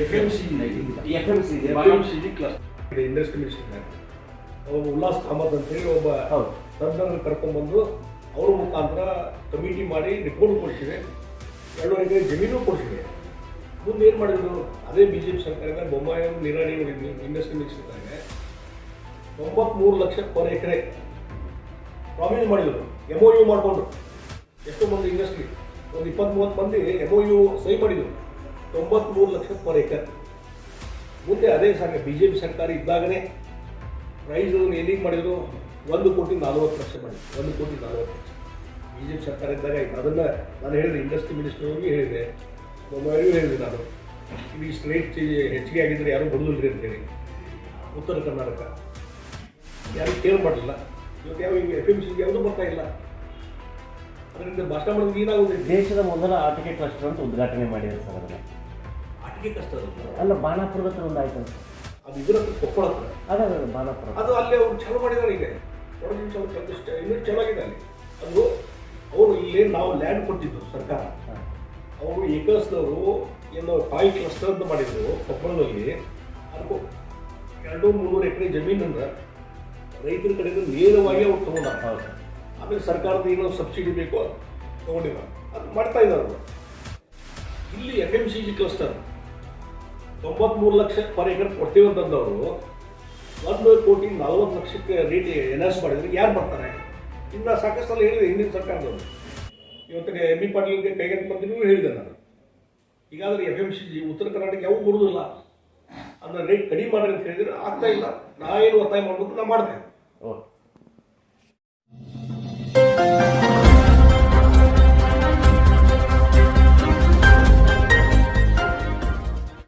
F M C F M C F M C class class industry minister ಅವರು ಉಲ್ಲಾಸ್ ಕಾಮತ್ ಅಂತೇಳಿ ಒಬ್ಬ ತಜ್ಞರನ್ನು ಕರ್ಕೊಂಡ್ಬಂದು ಅವ್ರ ಮುಖಾಂತರ ಕಮಿಟಿ ಮಾಡಿ ರಿಪೋರ್ಟ್ ಕೊಡ್ಸಿದೆ. ಎರಡೂವರೆ ಎಕರೆ ಜಮೀನು ಕೊಡ್ಸಿದೆ. ಮುಂದೆ ಏನು ಮಾಡಿದ್ರು? ಅದೇ ಬಿ ಜೆ ಪಿ ಸರ್ಕಾರದ ಬೊಮ್ಮಾಯಿ ನಿರಾಣಿ ಇಂಡಸ್ಟ್ರಿ ಮಿನಿಸ್ಟರ್ ಇದ್ದಾಗ ತೊಂಬತ್ಮೂರು ಲಕ್ಷ ಪರ್ ಎಕರೆ ಪ್ರಾಮಿಸ್ ಮಾಡಿದ್ರು. ಎಂ ಒ ಯು ಮಾಡಿಕೊಂಡು ಎಷ್ಟೋ ಮಂದಿ ಇಂಡಸ್ಟ್ರಿ ಒಂದು ಇಪ್ಪತ್ತ್ ಮೂವತ್ತು ಮಂದಿ ಎಂ ಒ ಯು ಸಹಿ ಮಾಡಿದ್ರು. ತೊಂಬತ್ಮೂರು ಲಕ್ಷ ಪರ್ ಏಕರ್ ಮುಂದೆ ಅದೇ ಸಾಕು ಬಿ ಜೆ ಪಿ ಸರ್ಕಾರ ಇದ್ದಾಗಲೇ ಪ್ರೈಸ್ ಎಲ್ಲಿಗೆ ಮಾಡಿದ್ರು? ಒಂದು ಕೋಟಿ ನಲ್ವತ್ತು ಲಕ್ಷ ಮಾಡಿ ಒಂದು ಕೋಟಿ ನಲ್ವತ್ತು ಲಕ್ಷ. ಬಿ ಜೆ ಪಿ ಸರ್ಕಾರ ಇದ್ದಾಗ ಆಯಿತು. ಅದನ್ನು ನಾನು ಹೇಳಿದೆ ಇಂಡಸ್ಟ್ರಿ ಮಿನಿಸ್ಟರ್ಗೂ ಹೇಳಿದೆ. ಬೊಮ್ಮಾಯಿಗೂ ಹೇಳಿದೆ ನಾನು. ಇಷ್ಟು ರೇಟ್ ಹೆಚ್ಚಿಗೆ ಆಗಿದ್ದರೆ ಯಾರೂ ಬಡದಿಲ್ರಿ ಅಂತೇಳಿ ಉತ್ತರ ಕರ್ನಾಟಕ. ಯಾರು ಕೇರ್ ಮಾಡಲಿಲ್ಲ. ಇವತ್ತು ಯಾವ ಈಗ ಎಫ್ ಎಂ ಸಿಗೆ ಯಾವುದೂ ಬರ್ತಾ ಇಲ್ಲ. ಅದರಿಂದ ಭಾಷಣ ಮಾಡೋದು ಏನಾಗೋದಿಲ್ಲ. ದೇಶದ ಮೊದಲ ಆಟಿಕೆ ಕ್ಲಸ್ಟರ್ ಅಂತ ಉದ್ಘಾಟನೆ ಮಾಡಿದ್ರು ಸರ್ ಅದನ್ನ. ಆಟಿಕೆ ಕಷ್ಟ ಅಲ್ಲ ಬಾಣಾಪುರದ ಹತ್ರ ಒಂದು ಆಯ್ತು ಅಂತ ಅದು ಇದರ ಕೊಪ್ಪಳ ಹತ್ರ. ಅದೇ ಅದೇ ಬಾಣಾಪುರ. ಅದು ಅಲ್ಲೇ ಅವ್ರು ಚಲೋ ಮಾಡಿದ್ದಾರೆ ಈಗ. ಒಳಗಿನ ಚಲೋ ಪ್ರತಿಷ್ಠ ಇನ್ನೂ ಚೆನ್ನಾಗಿದೆ ಅಲ್ಲಿ. ಅದು ಅವರು ಇಲ್ಲಿ ನಾವು ಲ್ಯಾಂಡ್ ಕೊಟ್ಟಿದ್ದು ಸರ್ಕಾರ. ಅವರು ಏಕಸ್ದವರು ಏನೋ ಫೈವ್ ಕ್ಲಸ್ಟರ್ ಅಂತ ಮಾಡಿದ್ರು ಕೊಪ್ಪಳದಲ್ಲಿ. ಅದಕ್ಕೂ ಎರಡು ಮುನ್ನೂರು ಎಕರೆ ಜಮೀನು ಜಮೀನನ್ನು ರೈತರ ಕಡೆಯಿಂದ ನೇರವಾಗಿ ಅವ್ರು ತಗೊಂಡ ಹೌದು. ಆಮೇಲೆ ಸರ್ಕಾರದ ಏನೋ ಸಬ್ಸಿಡಿ ಬೇಕೋ ತಗೊಂಡಿಲ್ಲ. ಅದು ಮಾಡ್ತಾ ಇದ್ದಾರೆ ಇಲ್ಲಿ F M C G cluster ತೊಂಬತ್ಮೂರು ಲಕ್ಷ ಪರ್ ಏಕರ್ ಕೊಡ್ತೀವಿ ಅಂತಂದವರು, ಒಂದು ಕೋಟಿ ನಲ್ವತ್ತು ಲಕ್ಷಕ್ಕೆ ರೇಟ್ ಎನೌನ್ಸ್ ಮಾಡಿದ್ರೆ ಯಾರು ಬರ್ತಾರೆ ಇನ್ನು ಸಾಕಷ್ಟು ಅಲ್ಲಿ ಹೇಳಿದೆ ಹಿಂದಿನ ಸರ್ಕಾರದವರು. ಇವತ್ತಿಗೆ ಎಂ ಇ ಪಾಟೀಲ್ಗೆ ಕೈಗೆಟ್ ಮಾಡ್ತೀನಿ ಹೇಳಿದೆ ನಾನು ಈಗಾದರೆ ಎಫ್ ಎಂ ಸಿ ಜಿ ಉತ್ತರ ಕರ್ನಾಟಕ ಯಾವ ಬರುವುದಿಲ್ಲ ಅದನ್ನ ರೇಟ್ ಕಡಿಮೆ ಮಾಡಿ ಅಂತ ಹೇಳಿದ್ರೆ ಆಗ್ತಾ ಇಲ್ಲ. ನಾ ಏನು ಒತ್ತಾಯ ಮಾಡಬೇಕು, ನಾ ಓಕೆ.